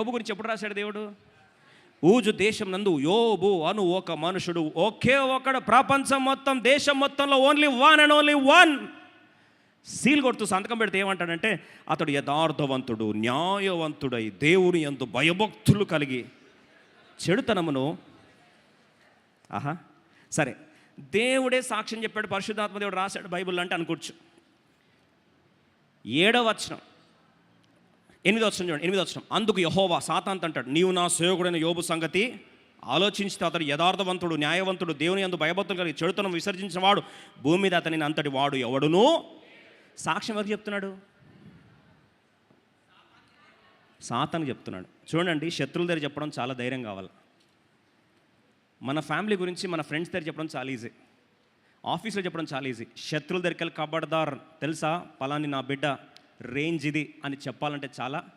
యోబు గురించి ఎప్పుడు రాశాడు దేవుడు? ఊజు దేశం నందు యోబు అను ఒక మనుషుడు. ఒకే ఒకడు ప్రపంచం మొత్తం దేశం మొత్తంలో only one and only one seal కొడుతూ సంతకం పెడితే ఏమంటాడంటే అతడు యథార్థవంతుడు న్యాయవంతుడై దేవుని ఎందు భయభక్తులు కలిగి చెడుతనమును ఆహా. సరే దేవుడే సాక్ష్యం చెప్పాడు పరిశుద్ధాత్మ దేవుడు రాశాడు బైబిల్ అంటే అనుకోవచ్చు. ఏడవ వచనం. ఎనిమిది వచ్చిన చూడండి ఎనిమిది వచ్చిన అందుకు యహోవా సాతాంత్ అంటాడు నీవు నా సేవకుడైన యోబు సంగతి ఆలోచించితే అతడు యథార్థవంతుడు న్యాయవంతుడు దేవుని అందు భయభక్తులు కలిగి చెడుతనం విసర్జించిన వాడు భూమి మీద అతని అంతటి వాడు ఎవడును? సాక్ష్యం ఎవరు చెప్తున్నాడు? సాతాను చెప్తున్నాడు. చూడండి శత్రువుల దగ్గర చెప్పడం చాలా ధైర్యం కావాలి. మన ఫ్యామిలీ గురించి మన ఫ్రెండ్స్ దగ్గర చెప్పడం చాలా ఈజీ. ఆఫీస్లో చెప్పడం చాలా ఈజీ. శత్రువుల దగ్గరికి వెళ్ళి కబడ్దార్ తెలుసా? పలాని నా బిడ్డ రేంజ్ ఇది అని చెప్పాలంటే చాలా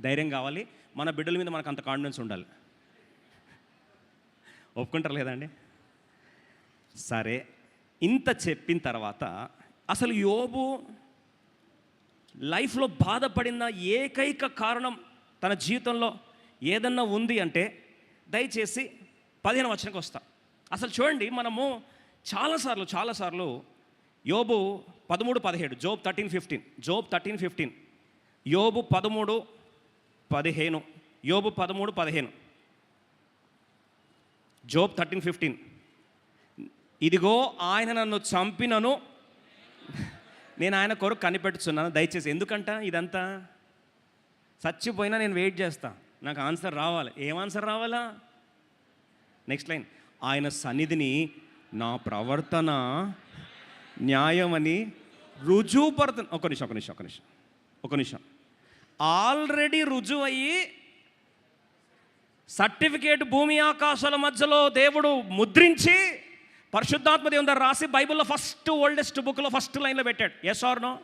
ధైర్యం కావాలి. మన బిడ్డల మీద మనకు అంత కాన్ఫిడెన్స్ ఉండాలి. ఒప్పుకుంటారు లేదండి సరే. ఇంత చెప్పిన తర్వాత అసలు యోబు లైఫ్లో బాధపడిన ఏకైక కారణం తన జీవితంలో ఏదన్నా ఉంది అంటే దయచేసి పదిహేను వచ్చనకు వస్తా అసలు చూడండి మనము చాలాసార్లు చాలాసార్లు యోబు పదమూడు పదిహేడు Job thirteen fifteen Job thirteen fifteen యోబు పదమూడు పదిహేను యోబు పదమూడు పదిహేను జోబ్ థర్టీన్ ఫిఫ్టీన్. ఇదిగో ఆయన నన్ను చంపినను నేను ఆయన కొరకు కనిపెట్టుచున్నాను దయచేసి ఎందుకంట ఇదంతా? చచ్చిపోయినా నేను వెయిట్ చేస్తాను నాకు ఆన్సర్ రావాలి. ఏం ఆన్సర్ రావాలా? నెక్స్ట్ లైన్ ఆయన సన్నిధిని నా ప్రవర్తన న్యాయమని రుజువుపడుతుంది ఒక నిమిషం ఒక నిమిషం ఒక నిమిషం. ఒక నిమిషం. ఆల్రెడీ రుజువు అయ్యి సర్టిఫికేట్ భూమి ఆకాశాల మధ్యలో దేవుడు ముద్రించి పరిశుద్ధాత్మ దేవుని దగ్గర రాసి బైబిల్లో ఫస్ట్ ఓల్డెస్ట్ బుక్లో ఫస్ట్ లైన్లో పెట్టాడు. ఎస్ ఆర్నో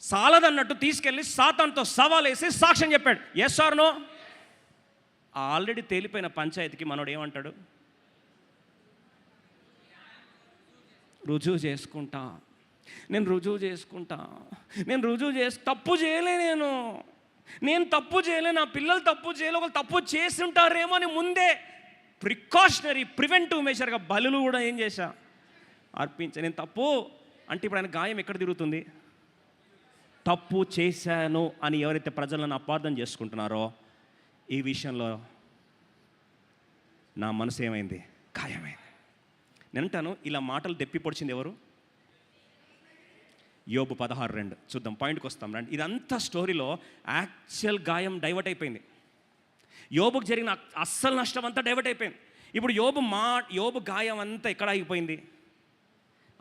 సాలదన్నట్టు తీసుకెళ్ళి సాతాన్తో సవాలేసి సాక్ష్యం చెప్పాడు. ఎస్ ఆర్నో ఆల్రెడీ తేలిపోయిన పంచాయతీకి మనోడు ఏమంటాడు? రుజువు చేసుకుంటా. నేను రుజువు చేసుకుంటా. నేను రుజువు చేసి తప్పు చేయలే నేను. నేను తప్పు చేయలే నా పిల్లలు తప్పు చేయలే ఒకళ్ళు తప్పు చేసి ఉంటారేమో అని ముందే ప్రికాషనరీ ప్రివెంటివ్ మెజర్గా బలులు కూడా ఏం చేశా? అర్పించా. నేను తప్పు అంటే ఇప్పుడు ఆయన గాయం ఎక్కడ తిరుగుతుంది? తప్పు చేశాను అని ఎవరైతే ప్రజలను అపార్థం చేసుకుంటున్నారో ఈ విషయంలో నా మనసు ఏమైంది? గాయమైంది అంటాను ఇలా మాటలు దెప్పి పొడిచింది ఎవరు? యోబు పదహారు రెండు. చూద్దాం పాయింట్కి వస్తాం. రండి. ఇదంతా స్టోరీలో యాక్చువల్ గాయం డైవర్ట్ అయిపోయింది. యోబుకు జరిగిన అస్సలు నష్టం అంతా డైవర్ట్ అయిపోయింది. ఇప్పుడు యోబు మా యోబు గాయం అంతా ఎక్కడ ఆగిపోయింది?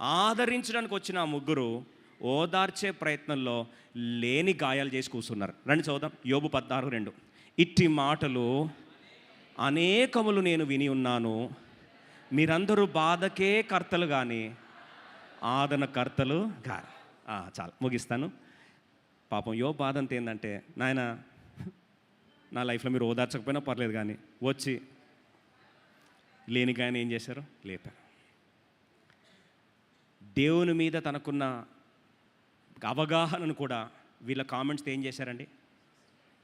ఆదరించడానికి వచ్చిన ఆ ముగ్గురు ఓదార్చే ప్రయత్నంలో లేని గాయాలు చేసి కూర్చున్నారు. రండి చూద్దాం యోబు పద్నాలుగు రెండు. ఇట్టి మాటలు అనేకములు నేను విని ఉన్నాను. మీరందరూ బాధకే కర్తలు కానీ ఆదన కర్తలు గారు. చాలా చాలు ముగిస్తాను. పాపం యో బాధ అంత ఏంటంటే నాయన నా లైఫ్లో మీరు ఓదార్చకపోయినా పర్లేదు కానీ వచ్చి లేని కానీ ఏం చేశారు? లేపారు. దేవుని మీద తనకున్న అవగాహనను కూడా వీళ్ళ కామెంట్స్తో ఏం చేశారండి?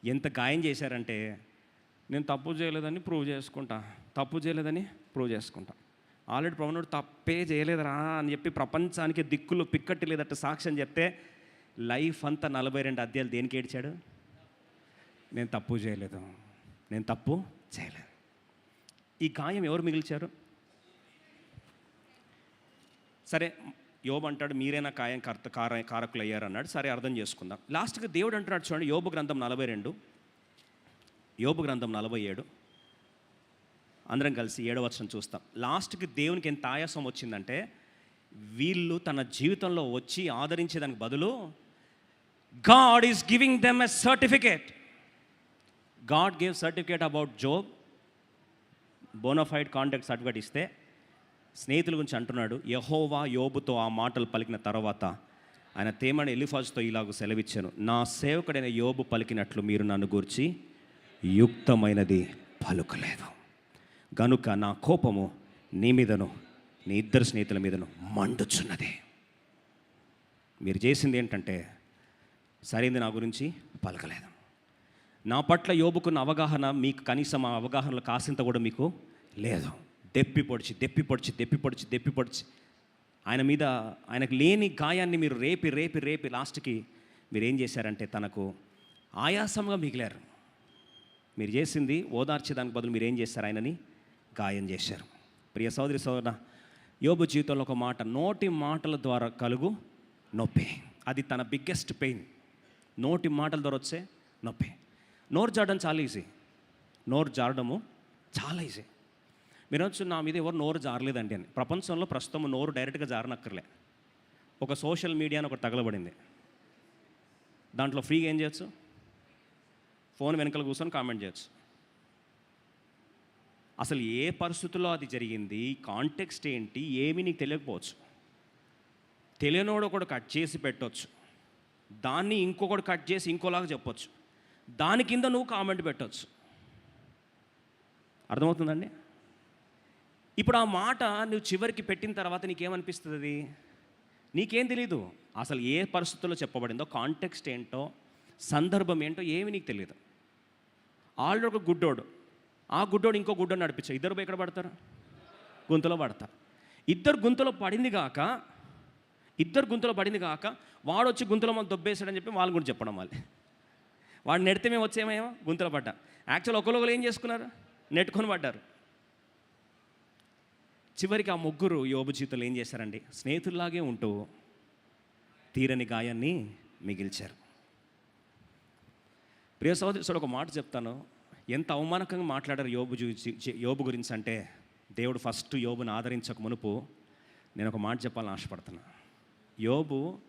ఎంత గాయం చేశారంటే నేను తప్పు చేయలేదని ప్రూవ్ చేసుకుంటా. తప్పు చేయలేదని ప్రూవ్ చేసుకుంటా. ఆల్రెడీ ప్రవణుడు తప్పే చేయలేదురా అని చెప్పి ప్రపంచానికి దిక్కులు పిక్కట్టి లేదట సాక్ష్యం చెప్తే లైఫ్ అంతా నలభై రెండు అధ్యాయులు దేనికి ఏడ్చాడు? నేను తప్పు చేయలేదు. నేను తప్పు చేయలేదు. ఈ గాయం ఎవరు మిగిల్చారు? సరే యోబు అంటాడు మీరైనా కాయం కర్త కార కారకులు అయ్యారు అన్నాడు సరే అర్థం చేసుకుందాం. లాస్ట్కి దేవుడు అంటున్నాడు చూడండి యోబు గ్రంథం నలభై రెండు. యోబు గ్రంథం నలభై ఏడు. అందరం కలిసి ఏడవ వచనం చూస్తాం. లాస్ట్కి దేవునికి ఎంత ఆయాసం వచ్చిందంటే వీళ్ళు తన జీవితంలో వచ్చి ఆదరించేదానికి బదులు God is giving them a certificate. God gave certificate about Job. Bonafide contact certificate ఇస్తే స్నేహితుల గురించి అంటున్నాడు యహోవా యోబుతో ఆ మాటలు పలికిన తర్వాత ఆయన తేమని ఎలిఫాజ్తో ఇలాగ సెలవిచ్చాను నా సేవకుడైన యోబు పలికినట్లు మీరు నన్ను గూర్చి యుక్తమైనది పలుకలేదు గనుక నా కోపము నీ మీదను నీ ఇద్దరు స్నేహితుల మీదను మండుచున్నది. మీరు చేసింది ఏంటంటే సరైంది నా గురించి పలకలేదు. నా పట్ల యోబుకున్న అవగాహన మీకు కనీసం ఆ అవగాహనలో కాసింత కూడా మీకు లేదు. దెప్పి పొడిచి దెప్పి పొడిచి దెప్పి పొడిచి దెప్పి పొడిచి. ఆయన మీద ఆయనకు లేని గాయాన్ని మీరు రేపి రేపి రేపి లాస్ట్కి మీరు ఏం చేశారంటే తనకు ఆయాసంగా మిగిలారు. మీరు చేసింది ఓదార్చేదానికి బదులు మీరు ఏం చేశారు ఆయనని గాయం చేశారు. ప్రియ సోదరి సోదర యోబు జీవితంలో ఒక మాట నోటి మాటల ద్వారా కలుగు నొప్పి. అది తన బిగ్గెస్ట్ పెయిన్ నోటి మాటల ద్వారా వచ్చే నొప్పి. నోరు జాడడం చాలా ఈజీ నోరు జారడము చాలా ఈజీ మీరు వచ్చి నా మీద ఎవరు నోరు జారలేదండి అని. ప్రపంచంలో ప్రస్తుతం నోరు డైరెక్ట్గా జారనక్కర్లే. ఒక సోషల్ మీడియా అని ఒకటి తగలబడింది. దాంట్లో ఫ్రీగా ఏం చేయొచ్చు? ఫోన్ వెనకాల కూర్చొని కామెంట్ చేయొచ్చు. అసలు ఏ పరిస్థితుల్లో అది జరిగింది? కాంటెక్స్ట్ ఏంటి? ఏమి నీకు తెలియకపోవచ్చు. తెలియనోడు ఒకడు కట్ చేసి పెట్టవచ్చు దాన్ని ఇంకొకటి కట్ చేసి ఇంకోలాగా చెప్పొచ్చు. దాని కింద నువ్వు కామెంట్ పెట్టవచ్చు అర్థమవుతుందండి? ఇప్పుడు ఆ మాట నువ్వు చివరికి పెట్టిన తర్వాత నీకేమనిపిస్తుంది? అది నీకేం తెలీదు. అసలు ఏ పరిస్థితుల్లో చెప్పబడిందో కాంటెక్స్ట్ ఏంటో సందర్భం ఏంటో ఏమి నీకు తెలియదు ఆల్రెడీ ఒక గుడ్డోడు. ఆ గుడ్డోడు ఇంకో గుడ్డోడు నడిపించారు ఇద్దరు ఎక్కడ పడతారు? గుంతలో పడతారు ఇద్దరు గుంతలో పడింది కాక ఇద్దరు గుంతలో పడింది కాక వాడు వచ్చి గుంతలో మనం దొబ్బేశాడని చెప్పి వాళ్ళు కూడా చెప్పడం వాళ్ళు. వాడు నెడితే మేము వచ్చేమేమో గుంతలో పడ్డా. యాక్చువల్ ఒకరు ఏం చేసుకున్నారు? నెట్టుకొని పడ్డారు. చివరికి ఆ ముగ్గురు యోబు జీవితంలో ఏం చేశారండి? స్నేహితుల్లాగే ఉంటూ తీరని గాయాన్ని మిగిల్చారు. ప్రియ సహోదరుడు ఒక మాట చెప్తాను. ఎంత అవమానకంగా మాట్లాడారు యోబు చూసి యోబు గురించి అంటే దేవుడు ఫస్ట్ యోబుని ఆదరించక మునుపు నేను ఒక మాట చెప్పాలని ఆశపడుతున్నా. యోబు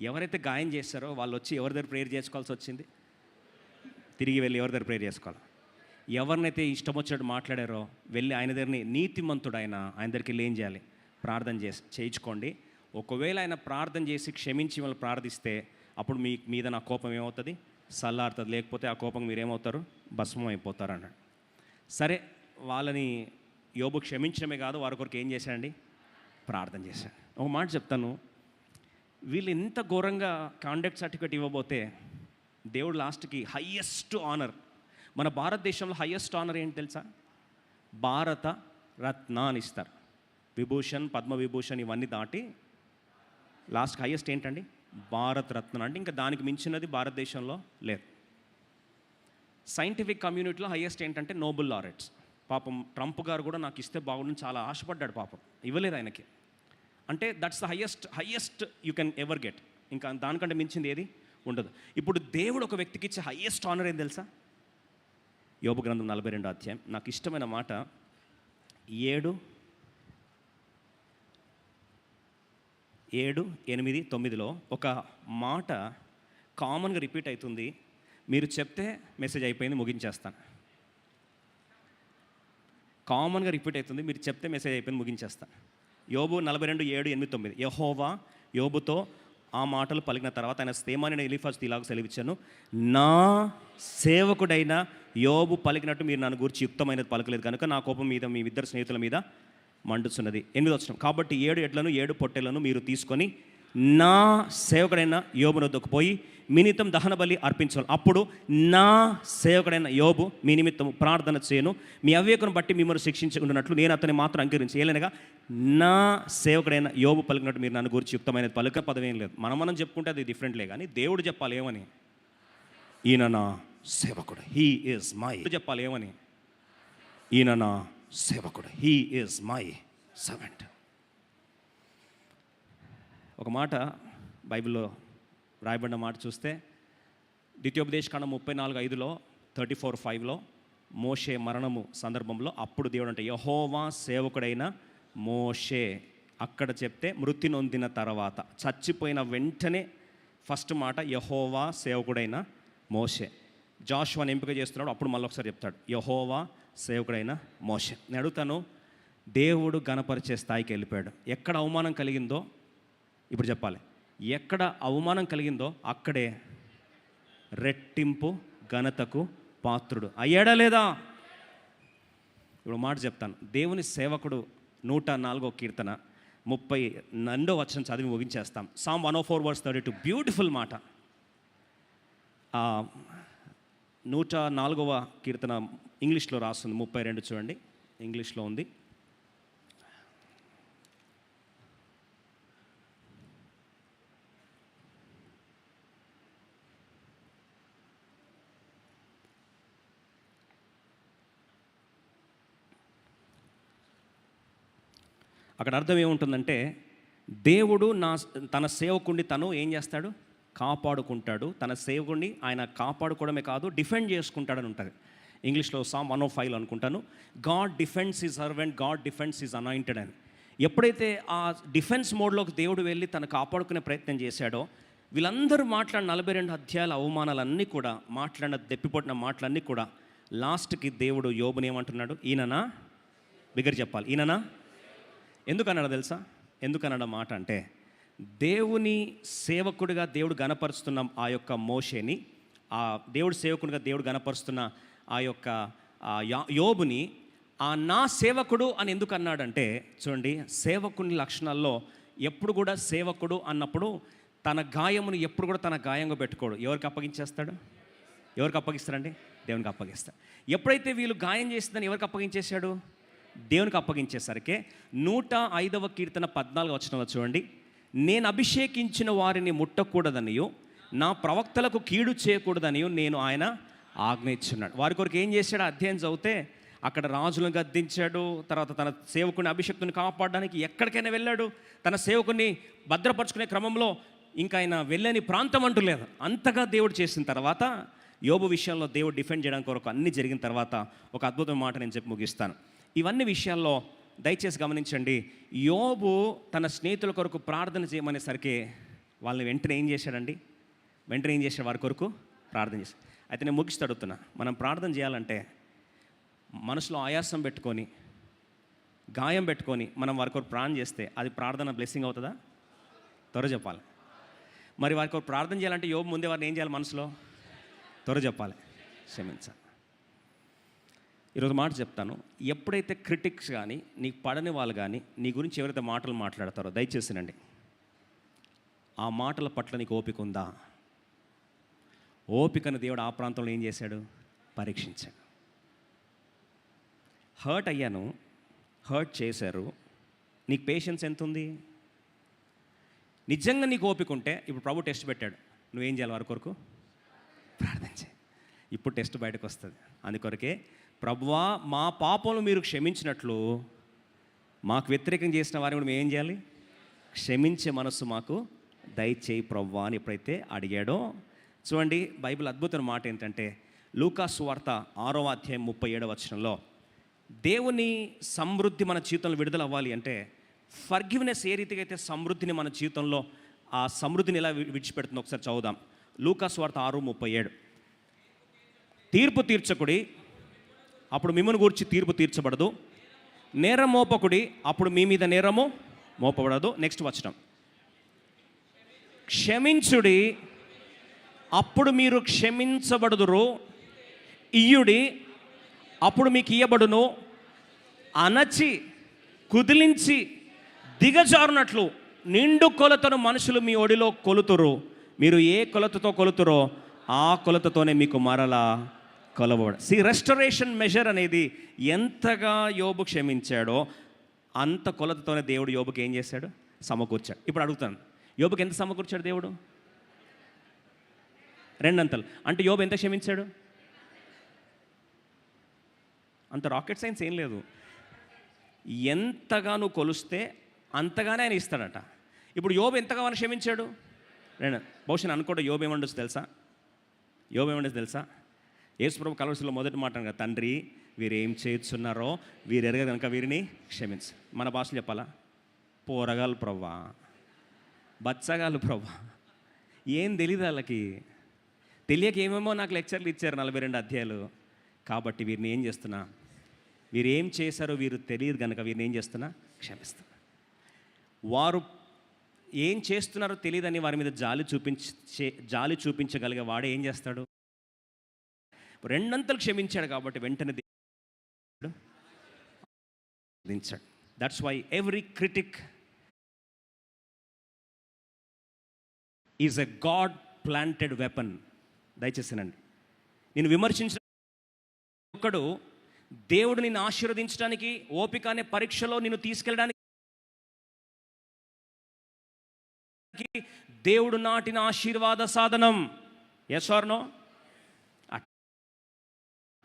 ఎవరైతే గాయం చేశారో వాళ్ళు వచ్చి ఎవరి దగ్గర ప్రేయర్ చేసుకోవాల్సి వచ్చింది? తిరిగి వెళ్ళి ఎవరి దగ్గర ప్రేయర్ చేసుకోవాలి? ఎవరినైతే ఇష్టం వచ్చినట్టు మాట్లాడారో వెళ్ళి ఆయన దగ్గరని నీతిమంతుడు ఆయన ఆయన దగ్గరికి వెళ్ళి ఏం చేయాలి? ప్రార్థన చేసి చేయించుకోండి. ఒకవేళ ఆయన ప్రార్థన చేసి క్షమించి వాళ్ళు ప్రార్థిస్తే అప్పుడు మీ మీద నా కోపం ఏమవుతుంది? సల్లారుతుంది లేకపోతే ఆ కోపం మీరేమవుతారు? భస్మం అయిపోతారు అన్నాడు సరే వాళ్ళని యోబు క్షమించడమే కాదు వారి కొరకు ఏం చేశాడండి? ప్రార్థన చేశాడు. ఒక మాట చెప్తాను. వీళ్ళు ఇంత ఘోరంగా కాండక్ట్ సర్టిఫికేట్ ఇవ్వబోతే దేవుడు లాస్ట్కి హయ్యెస్ట్ ఆనర్. మన భారతదేశంలో హయ్యెస్ట్ ఆనర్ ఏంటి తెలుసా? భారత రత్న అని ఇస్తారు. విభూషణ్ పద్మ విభూషణ్ ఇవన్నీ దాటి లాస్ట్ హయ్యెస్ట్ ఏంటండి? భారతరత్న అంటే ఇంకా దానికి మించినది భారతదేశంలో లేదు. సైంటిఫిక్ కమ్యూనిటీలో హయ్యెస్ట్ ఏంటంటే నోబుల్ లారెట్స్ పాపం ట్రంప్ గారు కూడా నాకు ఇస్తే బాగుండని చాలా ఆశపడ్డాడు పాపం. ఇవ్వలేదు ఆయనకి. అంటే that's the highest highest you can ever get ఇంకా దానికంటే మించింది ఏది ఉండదు. ఇప్పుడు దేవుడు ఒక వ్యక్తికి ఇచ్చే హయ్యెస్ట్ ఆనర్ ఏం తెలుసా? యోగ గ్రంథం నలభై రెండు అధ్యాయం. నాకు ఇష్టమైన మాట ఏడు ఏడు ఎనిమిది తొమ్మిదిలో ఒక మాట కామన్గా రిపీట్ అవుతుంది. మీరు చెప్తే మెసేజ్ అయిపోయింది ముగించేస్తాను కామన్గా రిపీట్ అవుతుంది మీరు చెప్తే మెసేజ్ అయిపోయింది ముగించేస్తాను యోబు నలభై రెండు ఏడు ఎనిమిది తొమ్మిది. యహోవా యోబుతో ఆ మాటలు పలికిన తర్వాత ఆయన స్తేమాని ఎలిఫాస్ ఇలాగ సెలవిచ్చాను. నా సేవకుడైన యోబు పలికినట్టు మీరు నన్ను గురించి యుక్తమైనది పలకలేదు కనుక నా కోపం మీద మీ ఇద్దరు స్నేహితుల మీద మండుతున్నది ఎనిమిది వచ్చిన కాబట్టి ఏడు ఎడ్లను ఏడు పొట్టెలను మీరు తీసుకొని నా సేవకుడైన యోబు వద్దకు పోయి మీ నిమిత్తం దహన బలి అర్పించాలి. అప్పుడు నా సేవకుడైన యోబు మీ నిమిత్తం ప్రార్థన చేయను. మీ అవివేకను బట్టి మిమ్మల్ని శిక్షించుకుంటున్నట్లు నేను అతని మాత్రం అంగీకరించి ఏలనగా నా సేవకుడైన యోబు పలికినట్టు మీరు నన్ను గురించి యుక్తమైనది పలుక పదవి ఏం లేదు. మనం మనం చెప్పుకుంటే అది డిఫరెంట్లే కానీ దేవుడు చెప్పాలి ఏమని? ఈయన నా సేవకుడు. హీ ఈజ్ మై చెప్పాలి ఏమని? ఈయన నా సేవకుడు. హీ ఈజ్ మై సర్వెంట్ ఒక మాట బైబిల్లో రాయబడిన మాట చూస్తే ద్వితీయోపదేశ కాండం ముప్పై నాలుగు ఐదులో థర్టీ ఫోర్ ఫైవ్లో మోషే మరణము సందర్భంలో అప్పుడు దేవుడు అంటే యహోవా సేవకుడైన మోషే అక్కడ చెప్తే మృతి నొందిన తర్వాత చచ్చిపోయిన వెంటనే ఫస్ట్ మాట యహోవా సేవకుడైన మోషే. జాషువాని ఎంపిక చేస్తున్నాడు. అప్పుడు మళ్ళీ ఒకసారి చెప్తాడు. యహోవా సేవకుడైన మోష. నేను అడుగుతాను దేవుడు గణపరిచే స్థాయికి వెళ్ళిపోయాడు. ఎక్కడ అవమానం కలిగిందో ఇప్పుడు చెప్పాలి. ఎక్కడ అవమానం కలిగిందో అక్కడే రెట్టింపు ఘనతకు పాత్రుడు. అయ్యాడా లేదా? ఇప్పుడు మాట చెప్తాను. దేవుని సేవకుడు నూట నాలుగో కీర్తన ముప్పై రెండో వచ్చిన చదివి ముగించేస్తాం. Psalm one oh four verse thirty two beautiful మాట నూట నాలుగవ కీర్తన ఇంగ్లీష్లో రాస్తుంది ముప్పై రెండు చూడండి. ఇంగ్లీష్లో ఉంది. అక్కడ అర్థం ఏముంటుందంటే దేవుడు నా తన సేవకుడిని తను ఏం చేస్తాడు? కాపాడుకుంటాడు. తన సేవకుడిని ఆయన కాపాడుకోవడమే కాదు డిఫెండ్ చేసుకుంటాడని ఉంటుంది. ఇంగ్లీష్లో సామ్ వన్ ఓ ఫైవ్ అనుకుంటాను. God defence is servant God defence is anointed అని. ఎప్పుడైతే ఆ డిఫెన్స్ మోడ్లోకి దేవుడు వెళ్ళి తను కాపాడుకునే ప్రయత్నం చేశాడో వీళ్ళందరూ మాట్లాడిన నలభై రెండు అధ్యాయాల అవమానాలన్నీ కూడా మాట్లాడిన దెప్పిపొట్టిన మాటలన్నీ కూడా లాస్ట్కి దేవుడు యోబుని ఏమంటున్నాడు? ఈయననా? బిగర్ చెప్పాలి. ఈయననా? ఎందుకన్నాడు తెలుసా? ఎందుకన్నాడు మాట అంటే దేవుని సేవకుడిగా దేవుడు గనపరుస్తున్న ఆ యొక్క మోషేని ఆ దేవుడు సేవకుడిగా దేవుడు గనపరుస్తున్న ఆ యొక్క ఆ యోబుని ఆ నా సేవకుడు అని ఎందుకు అన్నాడంటే చూడండి సేవకుని లక్షణాల్లో ఎప్పుడు కూడా సేవకుడు అన్నప్పుడు తన గాయమును ఎప్పుడు కూడా తన గాయంగా పెట్టుకోడు. ఎవరికి అప్పగించేస్తాడు? ఎవరికి అప్పగిస్తారండి? దేవునికి అప్పగిస్తాడు. ఎప్పుడైతే వీళ్ళు గాయం చేసిందని ఎవరికి అప్పగించేశాడు? దేవునికి అప్పగించేసరికి నూట ఐదవ కీర్తన పద్నాలుగు వచ్చిన చూడండి. నేను అభిషేకించిన వారిని ముట్టకూడదనియో నా ప్రవక్తలకు కీడు చేయకూడదనియో నేను ఆయన ఆజ్ఞ ఇచ్చున్నాడు వారి కొరకు ఏం చేశాడు? అధ్యయనం చదివితే అక్కడ రాజులను గద్దించాడు తర్వాత తన సేవకుని అభిషక్తుని కాపాడడానికి ఎక్కడికైనా వెళ్ళాడు. తన సేవకుని భద్రపరుచుకునే క్రమంలో ఇంకా ఆయన వెళ్ళని ప్రాంతం అంటూ లేదు. అంతగా దేవుడు చేసిన తర్వాత యోబు విషయంలో దేవుడు డిఫెండ్ చేయడానికి కొరకు అన్ని జరిగిన తర్వాత ఒక అద్భుతమైన మాట నేను చెప్పి ముగిస్తాను. ఇవన్నీ విషయాల్లో దయచేసి గమనించండి. యోబు తన స్నేహితుల కొరకు ప్రార్థన చేయమనేసరికి వాళ్ళని వెంటనే ఏం చేశాడండి? వెంటనే ఏం చేశాడు వారి కొరకు? ప్రార్థన చేశాడు. అయితే నేను ముగిసి అడుగుతున్నా. మనం ప్రార్థన చేయాలంటే మనసులో ఆయాసం పెట్టుకొని గాయం పెట్టుకొని మనం వారి కొరకు ప్రార్థన చేస్తే అది ప్రార్థన బ్లెస్సింగ్ అవుతుందా? త్వర చెప్పాలి. మరి వారి కొరకు ప్రార్థన చేయాలంటే యోబు ముందే వారిని ఏం చేయాలి మనసులో? త్వర చెప్పాలి. క్షమించాలి ఈరోజు మాట చెప్తాను. ఎప్పుడైతే క్రిటిక్స్ కానీ నీకు పడని వాళ్ళు కానీ నీ గురించి ఎవరైతే మాటలు మాట్లాడతారో దయచేసినండి ఆ మాటల పట్ల నీకు ఓపిక ఉందా? ఓపికను దేవుడు ఆ ప్రాంతంలో ఏం చేశాడు? పరీక్షించాడు. హర్ట్ అయ్యాను. హర్ట్ చేశారు. నీకు పేషెన్స్ ఎంత ఉంది? నిజంగా నీకు ఓపిక ఉంటే ఇప్పుడు ప్రభు టెస్ట్ పెట్టాడు. నువ్వేం చేయాలి వారి కొరకు? ప్రార్థన చేయి. ఇప్పుడు టెస్ట్ బయటకు వస్తుంది. అందుకొరకే ప్రభువా మా పాపములు మీరు క్షమించినట్లు మాకు వ్యతిరేకం చేసిన వారిని కూడా మేము ఏం చేయాలి? క్షమించే మనస్సు మాకు దయచేయి ప్రవ్వా అని ఎప్పుడైతే అడిగాడో. చూడండి బైబిల్ అద్భుతమైన మాట ఏంటంటే లూకాసు వార్త ఆరో అధ్యాయం ముప్పై ఏడవ వచనంలో దేవుని సమృద్ధి మన జీవితంలో విడుదల అవ్వాలి అంటే ఫర్గివ్నెస్ ఏ రీతిగా అయితే సమృద్ధిని మన జీవితంలో ఆ సమృద్ధిని ఎలా విడిచిపెడుతుందో ఒకసారి చదువుదాం. లూకాసు వార్త ఆరు ముప్పై ఏడు. తీర్పు తీర్చకుడి అప్పుడు మిమ్మల్ని గురించి తీర్పు తీర్చబడదు. నేరం మోపకుడి అప్పుడు మీ మీద నేరము మోపబడదు. నెక్స్ట్ వచ్చడం క్షమించుడి అప్పుడు మీరు క్షమించబడుదురు. ఇయ్యుడి అప్పుడు మీకు ఇయ్యబడును. అనచి కుదిలించి దిగజారునట్లు నిండు కొలతను మనుషులు మీ ఒడిలో కొలుతురు. మీరు ఏ కొలతతో కొలుతురో ఆ కొలతతోనే మీకు మరలా కొలవబడ సి రెస్టరేషన్ మెజర్ అనేది ఎంతగా యోబు క్షమించాడో అంత కొలతతోనే దేవుడు యోబుకి ఏం చేశాడు? సమకూర్చాడు. ఇప్పుడు అడుగుతాను. యోబుకి ఎంత సమకూర్చాడు దేవుడు? రెండంతలు. అంటే యోబు ఎంత క్షమించాడు? అంత రాకెట్ సైన్స్ ఏం లేదు. ఎంతగా నువ్వు కొలిస్తే అంతగానే ఆయన ఇస్తాడట. ఇప్పుడు యోబు ఎంతగా మనం క్షమించాడు? రెండు. బహుశా అనుకోవడం యోబు ఏమండొచ్చు తెలుసా? యోబు ఏమండొచ్చు తెలుసా? యేసుప్రభు కలవరిలో మొదటి మాట కదా తండ్రి వీరు ఏం చేస్తున్నారో వీరు ఎరగదు కనుక వీరిని క్షమించు. మన భాషలో చెప్పాలా? పోరగాలు ప్రవ్వా బచ్చగాలు ప్రవ్వా. ఏం తెలియదు వాళ్ళకి. తెలియక ఏమేమో నాకు లెక్చర్లు ఇచ్చారు నలభై రెండు అధ్యాయులు. కాబట్టి వీరిని ఏం చేస్తున్నా? వీరు ఏం చేశారో వీరు తెలియదు కనుక వీరిని ఏం చేస్తున్నా? క్షమిస్తున్నా. వారు ఏం చేస్తున్నారో తెలియదని వారి మీద జాలి చూపించే జాలి చూపించగలిగే వాడు ఏం చేస్తాడు? రెండంతలు క్షమించాడు కాబట్టి వెంటనే దించాడు that's why every critic is a God planted weapon దయచేసినండి. నేను విమర్శించిన ఒక్కడు దేవుడు నిన్ను ఆశీర్వదించడానికి ఓపిక అనే పరీక్షలో నిన్ను తీసుకెళ్ళడానికి దేవుడు నాటిన ఆశీర్వాద సాధనం. ఎస్ ఆర్ నో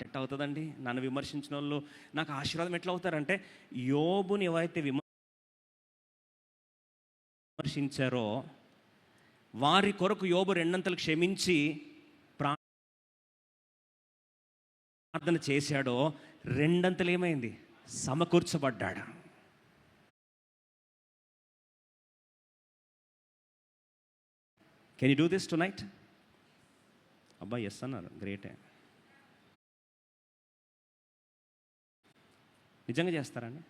ఎట్లా అవుతుందండి? నన్ను విమర్శించిన వాళ్ళు నాకు ఆశీర్వాదం ఎట్లా అవుతారంటే యోబుని ఎవరైతే విమర్శించారో వారి కొరకు యోబు రెండంతలు క్షమించి ప్రార్థన చేశాడో రెండంతలు ఏమైంది? సమకూర్చబడ్డాడు. Can you do this tonight అబ్బాయి ఎస్ అన్నారు గ్రేటే నిజంగా చేస్తారండి?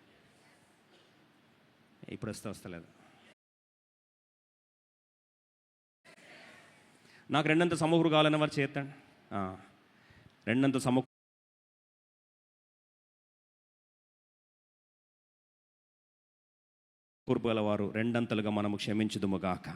ఇప్పుడు వస్తే వస్తలేదు. నాకు రెండంత సమూహుడు కావాలని వారు చేస్తాండి రెండంత సమూ కూర్పు గలవారు రెండంతలుగా మనము క్షమించుదుముగాక